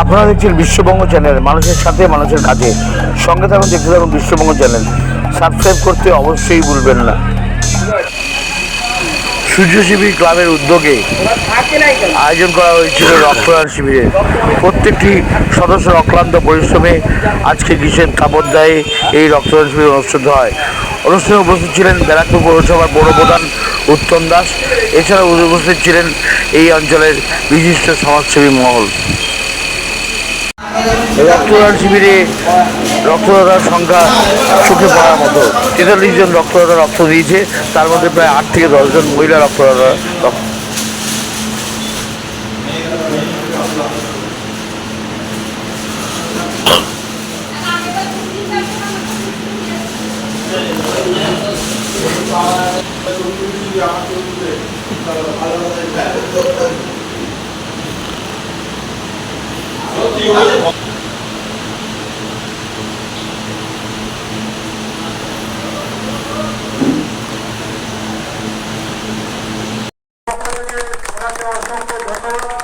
আপনারা দেখছেন বিশ্ববঙ্গ চ্যানেল, মানুষের সাথে, মানুষের কাছে সঙ্গে থাকুন, দেখতে থাকুন বিশ্ববঙ্গ চ্যানেল। সাবস্ক্রাইব করতে অবশ্যই ভুলবেন না। সূর্য শিবির ক্লাবের উদ্যোগে আয়োজন করা হয়েছিল রক্তদান শিবিরের প্রত্যেকটি সদস্যের অক্লান্ত পরিশ্রমে আজকে গ্রীষ্মের তাপদায়ে এই রক্তদান শিবির অনুষ্ঠিত হয়। অনুষ্ঠানে উপস্থিত ছিলেন ব্যারাকপুর পৌরসভার পৌর প্রধান উত্তম দাস। এছাড়াও উপস্থিত ছিলেন এই অঞ্চলের বিশিষ্ট সমাজসেবী মহল। রক্তদান শিবিরে রক্তদাতার সংখ্যা চোখে পড়ার মতো। তেতাল্লিশ জন রক্তদাতা রক্ত দিয়েছে, তার মধ্যে প্রায় আট থেকে দশজন মহিলা রক্তদাতা রক্ত ভালো Gracias.